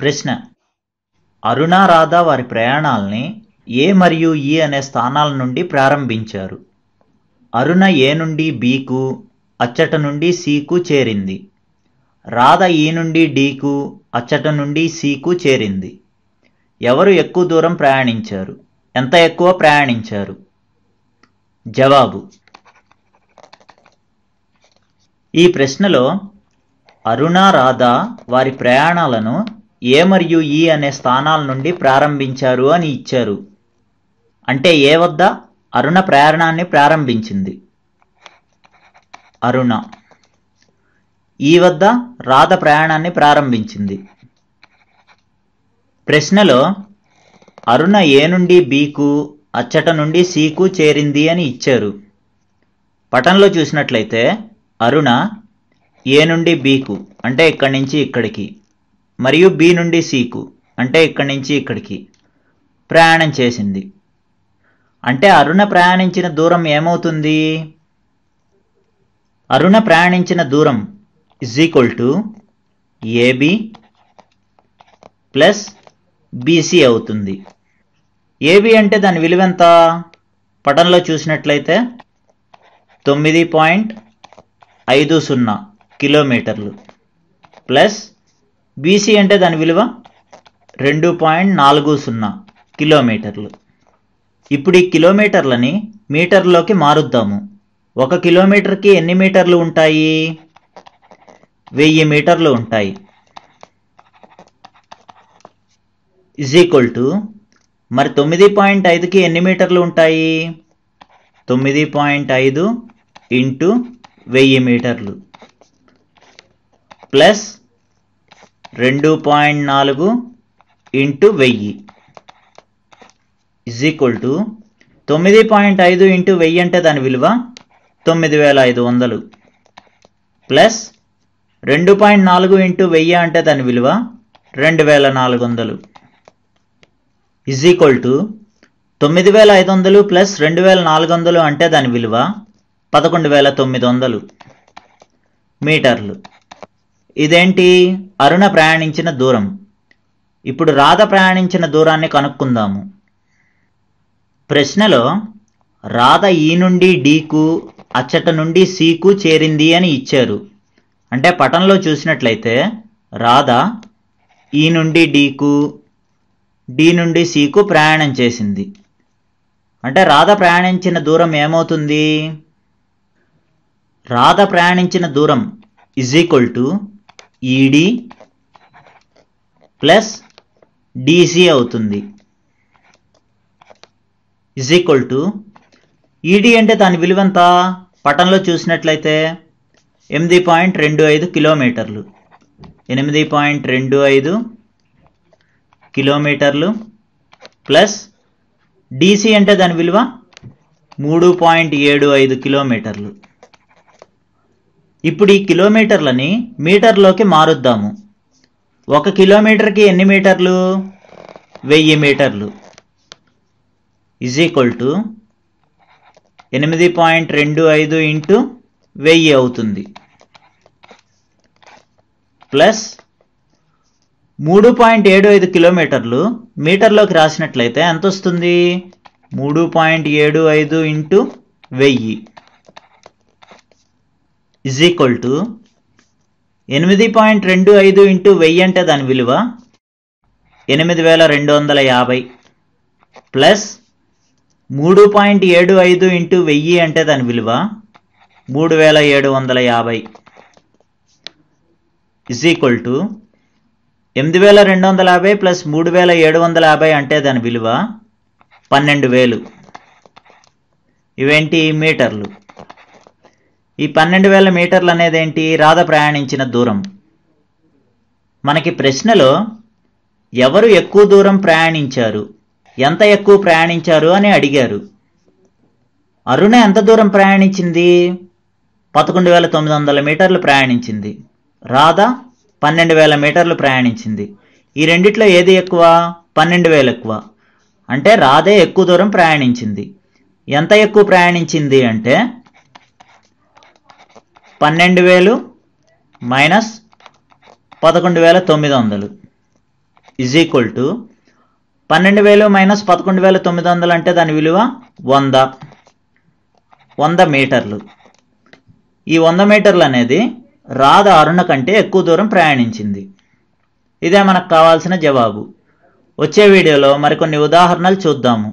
ప్రశ్న. అరుణ రాధ వారి ప్రయాణాల్ని ఏ మరియు ఈ అనే స్థానాల నుండి ప్రారంభించారు. అరుణ ఏ నుండి బీకు అచ్చట నుండి సికు చేరింది. రాధ ఈ నుండి డీకు అచ్చట నుండి సికు చేరింది. ఎవరు ఎక్కువ దూరం ప్రయాణించారు? ఎంత ఎక్కువ ప్రయాణించారు? జవాబు. ఈ ప్రశ్నలో అరుణ రాధ వారి ప్రయాణాలను ఏ మరియు ఈ అనే స్థానాల నుండి ప్రారంభించారు అని ఇచ్చారు. అంటే ఏ వద్ద? అరుణ ప్రయాణాన్ని ప్రారంభించింది. అరుణ. ఈ వద్ద రాధ ప్రయాణాన్ని ప్రారంభించింది. ప్రశ్నలో అరుణ ఏ నుండి బీకు అచ్చట నుండి సీకు చేరింది అని ఇచ్చారు. పటంలో చూసినట్లయితే అరుణ ఏ నుండి బీకు అంటే ఇక్కడి నుంచి ఇక్కడికి. మరియు బి నుండి సికు అంటే ఇక్కడి నుంచి ఇక్కడికి ప్రయాణం చేసింది. అంటే అరుణ ప్రయాణించిన దూరం ఏమవుతుంది? అరుణ ప్రయాణించిన దూరం is equal to A B plus B C అవుతుంది. ఏబి అంటే దాని విలువ ఎంత పటంలో చూసినట్లయితే తొమ్మిది పాయింట్ ఐదు సున్నా కిలోమీటర్లు ప్లస్ బీసీ అంటే దాని విలువ రెండు పాయింట్ నాలుగు సున్నా కిలోమీటర్లు. ఇప్పుడు ఈ కిలోమీటర్లని మీటర్లోకి మారుద్దాము. ఒక కిలోమీటర్కి ఎన్ని మీటర్లు ఉంటాయి? వెయ్యి మీటర్లు ఉంటాయి. ఇజ్ ఈక్వల్ టు మరి తొమ్మిది పాయింట్ ఐదుకి ఎన్ని మీటర్లు ఉంటాయి? తొమ్మిది పాయింట్ ఐదు ఇంటూ వెయ్యి మీటర్లు. ప్లస్ రెండు పాయింట్ నాలుగు ఇంటూ వెయ్యి ఇజ్ ఈక్వల్ టు తొమ్మిది పాయింట్ ఐదు ఇంటూ వెయ్యి అంటే దాని విలువ తొమ్మిది వేల ఐదు వందలు. ప్లస్ రెండు పాయింట్ నాలుగు ఇంటూ వెయ్యి అంటే దాని విలువ రెండు వేల నాలుగు వందలు. ఇజ్ ఈక్వల్ టు తొమ్మిది వేల ఐదు వందలు ప్లస్ రెండు వేల నాలుగు వందలు అంటే దాని విలువ పదకొండు వేల తొమ్మిది వందలు. మీటర్లు ఇదేంటి? అరుణ ప్రయాణించిన దూరం. ఇప్పుడు రాధ ప్రయాణించిన దూరాన్ని కనుక్కుందాము. ప్రశ్నలో రాధ ఈ నుండి డీకు అచ్చట నుండి సీకు చేరింది అని ఇచ్చారు. అంటే పటంలో చూసినట్లయితే రాధ ఈ నుండి డీకు డి నుండి సీకు ప్రయాణం చేసింది. అంటే రాధ ప్రయాణించిన దూరం ఏమవుతుంది? రాధ ప్రయాణించిన దూరం is equal to E D plus D C అవుతుంది. Is equal to E D అంటే దాని విలువ ఎంత పటంలో చూసినట్లయితే ఎనిమిది పాయింట్ రెండు ఐదు కిలోమీటర్లు. ఎనిమిది పాయింట్ రెండు ఐదు కిలోమీటర్లు ప్లస్ డిసి అంటే దాని విలువ మూడు పాయింట్ ఏడు ఐదు కిలోమీటర్లు. ఇప్పుడు ఈ కిలోమీటర్లని మీటర్లోకి మారుద్దాము. ఒక కిలోమీటర్కి ఎన్ని మీటర్లు? వెయ్యి మీటర్లు. ఇజ్ ఈక్వల్ టు ఎనిమిది పాయింట్ రెండు ఐదు ఇంటూ వెయ్యి అవుతుంది. ప్లస్ మూడు పాయింట్ ఏడు ఐదు కిలోమీటర్లు మీటర్లోకి రాసినట్లయితే ఎంత వస్తుంది? మూడు పాయింట్ ఏడు ఐదు ఇంటూ వెయ్యి. ఇజ్ ఈక్వల్ టు ఎనిమిది పాయింట్ రెండు ఐదు ఇంటూ వెయ్యి అంటే దాని విలువ ఎనిమిది వేల రెండు వందల యాభై ప్లస్ మూడు పాయింట్ ఏడు ఐదు ఇంటూ వెయ్యి అంటే దాని విలువ మూడు వేల ఏడు వందల యాభై ఇజ్ ఈక్వల్ టు ఎనిమిది వేల రెండు వందల యాభై ప్లస్ మూడు వేల ఏడు వందల యాభై అంటే దాని విలువ పన్నెండు వేలు. ఇవేంటి? మీటర్లు. ఈ పన్నెండు వేల మీటర్లు అనేది ఏంటి రాధ ప్రయాణించిన దూరం. మనకి ప్రశ్నలో ఎవరు ఎక్కువ దూరం ప్రయాణించారు? ఎంత ఎక్కువ ప్రయాణించారు అని అడిగారు. అరుణ ఎంత దూరం ప్రయాణించింది? పదకొండు వేల తొమ్మిది వందల మీటర్లు ప్రయాణించింది. రాధ పన్నెండు వేల మీటర్లు ప్రయాణించింది. ఈ రెండిట్లో ఏది ఎక్కువ? పన్నెండు వేలు ఎక్కువ. అంటే రాధే ఎక్కువ దూరం ప్రయాణించింది. ఎంత ఎక్కువ ప్రయాణించింది అంటే పన్నెండు వేలు మైనస్ పదకొండు వేల తొమ్మిది వందలు. ఇజ్ ఈక్వల్ టు పన్నెండు వేలు మైనస్ పదకొండు వేల తొమ్మిది వందలు అంటే దాని విలువ వంద. వంద మీటర్లు. ఈ వంద మీటర్లు అనేది రాధ అరుణ కంటే ఎక్కువ దూరం ప్రయాణించింది. ఇదే మనకు కావాల్సిన జవాబు. వచ్చే వీడియోలో మరికొన్ని ఉదాహరణలు చూద్దాము.